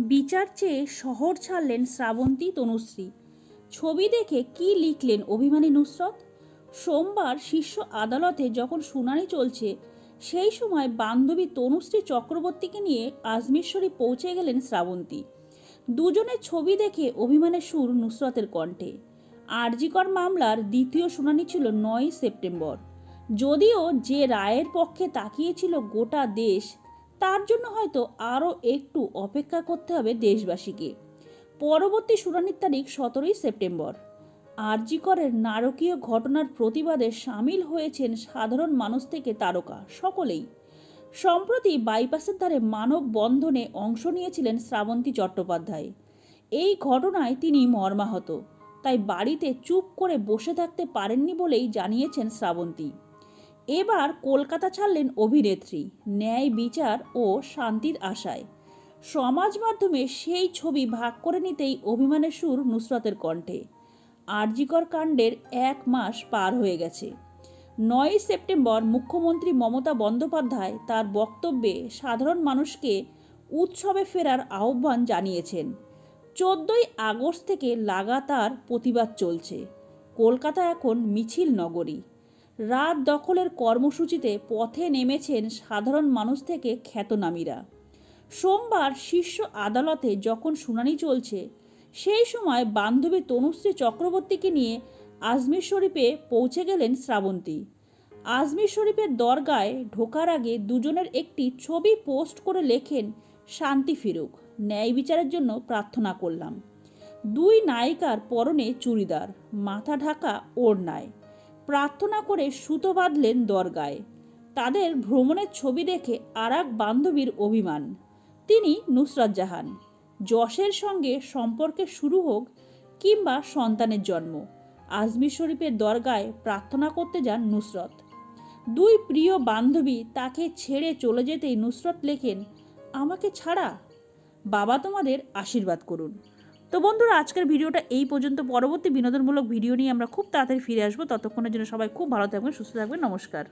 বিচার চেয়ে শহর ছাড়লেন শ্রাবন্তী তনুশ্রী। ছবি দেখে কি লিখলেন অভিমানী নুসরত? সোমবার শীর্ষ আদালতে যখন শুনানি চলছে, সেই সময় বান্ধবী তনুশ্রী চক্রবর্তীকে নিয়ে আজমেশ্বরী পৌঁছে গেলেন শ্রাবন্তী। দুজনের ছবি দেখে অভিমানের সুর নুসরতের কণ্ঠে। আরজিকর মামলার দ্বিতীয় শুনানি ছিল নয় সেপ্টেম্বর। যদিও যে রায়ের পক্ষে তাকিয়েছিল গোটা দেশ তার জন্য হয়তো আরও একটু অপেক্ষা করতে হবে দেশবাসীকে। পরবর্তী শুনানির তারিখ সতেরোই সেপ্টেম্বর। আরজিকরের নারকীয় ঘটনার প্রতিবাদে সামিল হয়েছেন সাধারণ মানুষ থেকে তারকা সকলেই। সম্প্রতি বাইপাসের ধারে মানব বন্ধনে অংশ নিয়েছিলেন শ্রাবন্তী চট্টোপাধ্যায়। এই ঘটনায় তিনি মর্মাহত, তাই বাড়িতে চুপ করে বসে থাকতে পারেননি বলেই জানিয়েছেন শ্রাবন্তী। এবার কলকাতা ছাড়লেন অভিনেত্রী, ন্যায় বিচার ও শান্তির আশায়। সমাজ মাধ্যমে সেই ছবি ভাগ করে নিতেই অভিমানের সুর নুসরতের কণ্ঠে। আরজিকর কাণ্ডের এক মাস পার হয়ে গেছে। নয় সেপ্টেম্বর মুখ্যমন্ত্রী মমতা বন্দ্যোপাধ্যায় তার বক্তব্যে সাধারণ মানুষকে উৎসবে ফেরার আহ্বান জানিয়েছেন। চোদ্দই আগস্ট থেকে লাগাতার প্রতিবাদ চলছে। কলকাতা এখন মিছিল নগরী। রাত দখলের কর্মসূচিতে পথে নেমেছেন সাধারণ মানুষ থেকে খ্যাতনামীরা। সোমবার শীর্ষ আদালতে যখন শুনানি চলছে, সেই সময় বান্ধবী তনুশ্রী চক্রবর্তীকে নিয়ে আজমির শরীফে পৌঁছে গেলেন শ্রাবন্তী। আজমির শরীফের দরগায় ঢোকার আগে দুজনের একটি ছবি পোস্ট করে লেখেন, শান্তি ফিরুক, ন্যায় বিচারের জন্য প্রার্থনা করলাম। দুই নায়িকার পরনে চুড়িদার, মাথা ঢাকা ওড়নায়। প্রার্থনা করে সুতো বাঁধলেন দরগায়। তাদের ভ্রমণের ছবি দেখে আর এক বান্ধবীর অভিমান। তিনি নুসরাত জাহান। যশের সঙ্গে সম্পর্কে শুরু হোক কিংবা সন্তানের জন্ম, আজমির শরীফের দরগায় প্রার্থনা করতে যান নুসরত। দুই প্রিয় বান্ধবী তাকে ছেড়ে চলে যেতেই নুসরত লেখেন, আমাকে ছাড়া? বাবা তোমাদের আশীর্বাদ করুন। তো বন্ধুরা, আজকের ভিডিওটা এই পর্যন্ত। পরবর্তী বিনোদনমূলক ভিডিও নিয়ে আমরা খুব তাড়াতাড়ি ফিরে আসব। ততক্ষণের জন্য সবাই খুব ভালো থাকবেন, সুস্থ থাকবেন। নমস্কার।